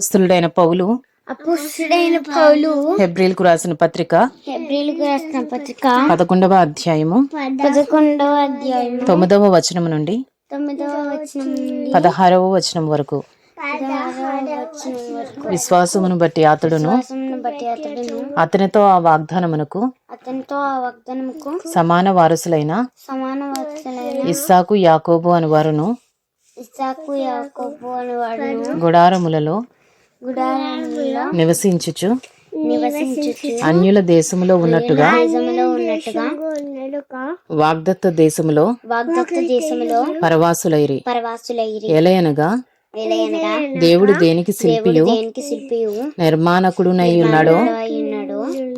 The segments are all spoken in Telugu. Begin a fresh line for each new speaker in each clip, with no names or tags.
అపోస్తలుడైన పౌలు.
అపుస్తుడైన పౌలు.
హెబ్రిల్కు రాసిన పత్రిక.
హెబ్రిల్కు రాసిన పత్రిక.
పదకొండవ అధ్యాయము.
పదకొండవ అధ్యాయం
తొమ్మిదవ వచనం నుండి
తొమ్మిదవ వచనం నుండి
పదహారవ వచనం వరకు. విశ్వాసమును బట్టి అతడును అతనితో ఆ వాగ్దానమునకు
అతనితో ఆ వాగ్దానముకు
సమాన వారసులైన
సమాన
ఇస్సాకు యాకోబు అని వారును
ఇసాకు యాకోబు అని
గుడారములలో నివసించుచు.
నివసించుచు.
అన్యుల దేశములో ఉన్నట్టుగా. వాగ్దత్త దేశములో
వాగ్దత్త దేశములో
పరవాసులైరి.
పరవాసులైరి.
ఎలయనగా దేవుడు దేనికి శిల్పియు? నిర్మాణకుడునై ఉన్నాడో?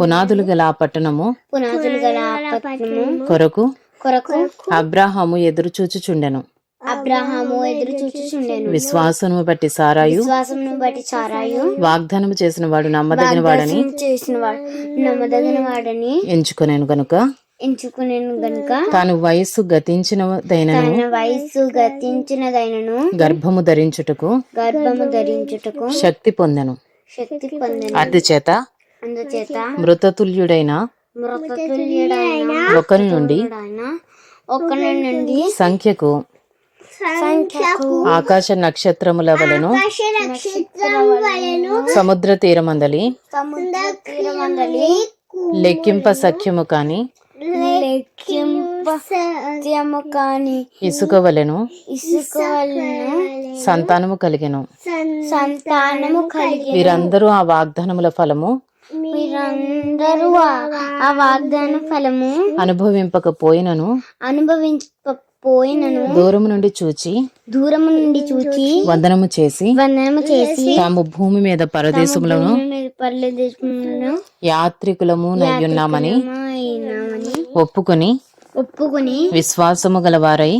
పునాదులు గల ఆ పట్టణము?
పునాదులు గల ఆ పట్టణము?
కొరకు?
కొరకు?
అబ్రాహాము ఎదురు చూచుచుండెను
అబ్రహాము ఎదురు చూచుచుండెను.
విశ్వాసము బట్టి సారాయు.
విశ్వాసమును బట్టి చారాయు
వాగ్దానము చేసిన వాడు నమ్మదగిన వాడని
చేసిన వాడు నమ్మదగిన వాడని
ఎంచుకొనేను గనుక.
ఎంచుకునేను గనుక.
తాను వయస్సు గతించినదైనను.
తన వయస్సు గతించినదైనను
గర్భము ధరించుటకు
గర్భము ధరించుటకు
శక్తి పొందెను.
శక్తి పొందిన.
అందుచేత
అందుచేత
మృతతుల్యుడైన
మృతతుల్యుడైన
ఒకరి నుండి
ఒకరి నుండి
సంఖ్యకు ఆకాశ నక్షత్రముల వలెను సముద్ర తీరమందలి లెక్కింప సఖ్యము కాని
లెక్కింప సత్యము కాని
ఇసుక వలెను సంతానము కలిగెను.
సంతానము కలిగి
వీరందరూ ఆ వాగ్దానముల ఫలము
మీరందరూ ఆ- వాగ్దాన ఫలము
అనుభవింపకపోయినను.
అనుభవించకపోయినను
దూరము నుండి చూచి
దూరము నుండి చూచి
వందనము చేసి
వందనము చేసి
తాము భూమి మీద పరదేశములను యాత్రికులము నయ్యున్నామని ఒప్పుకొని
ఒప్పుకొని
విశ్వాసము గలవారై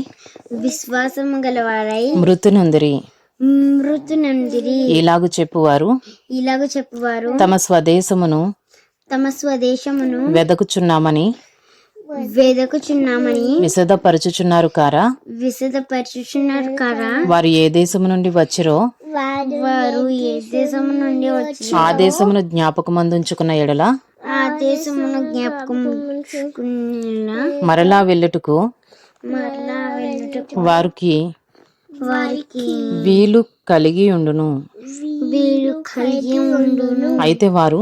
విశ్వాసము గలవారై
మృతునుందిరి.
మృతునందిరి.
ఇలాగు చెప్పువారు
ఇలాగ చెప్పువారు
తమ స్వదేశమును
తమ స్వదేశమును
వెదకుచున్నామని
వెదకుచున్నామని
విశదపరచుచున్నారు కారా?
విశదపరుచుచున్నారు కదా
వారు ఏ దేశము నుండి వచ్చిరో?
వారు ఏ దేశము నుండి వచ్చి
ఆ దేశమును జ్ఞాపకమందుంచుకున్న ఎడల?
ఆ దేశమును జ్ఞాపకం
మరలా వెళ్ళుటకు?
మరలా వెళ్ళుటకు?
వారికి
వారికి
వీలు కలిగి ఉండును.
వీలు కలిగి ఉండును.
అయితే వారు?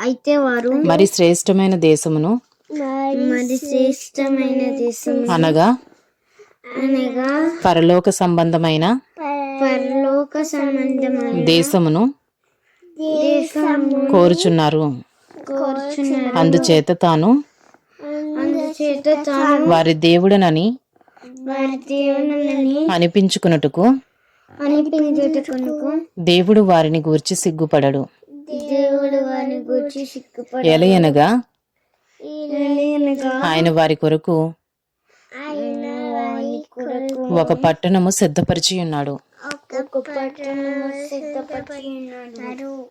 అయితే వారు
మరి శ్రేష్టమైన దేశమును
మరి
అనగా?
అనగా
పరలోక సంబంధమైన?
పరలోక సంబంధమైన
దేశమును
దేశము
కోరుచున్నారు.
కోరుచున్నారు.
అందుచేత తాను
అందుచేత తాను
వారి దేవుడనని అనిపించుకున్నట్టుకు దేవుడు వారిని గూర్చి సిగ్గుపడడు.
దేవుడు వారిని గూర్చి సిగ్గుపడి
ఎలయనగా
అనగా?
ఆయన వారి కొరకు
ఆయన వారి కొరకు
ఒక పట్టణము సిద్ధపరిచి ఉన్నాడు.
ఒక పట్టణము సిద్ధపరిచి ఉన్నాడు.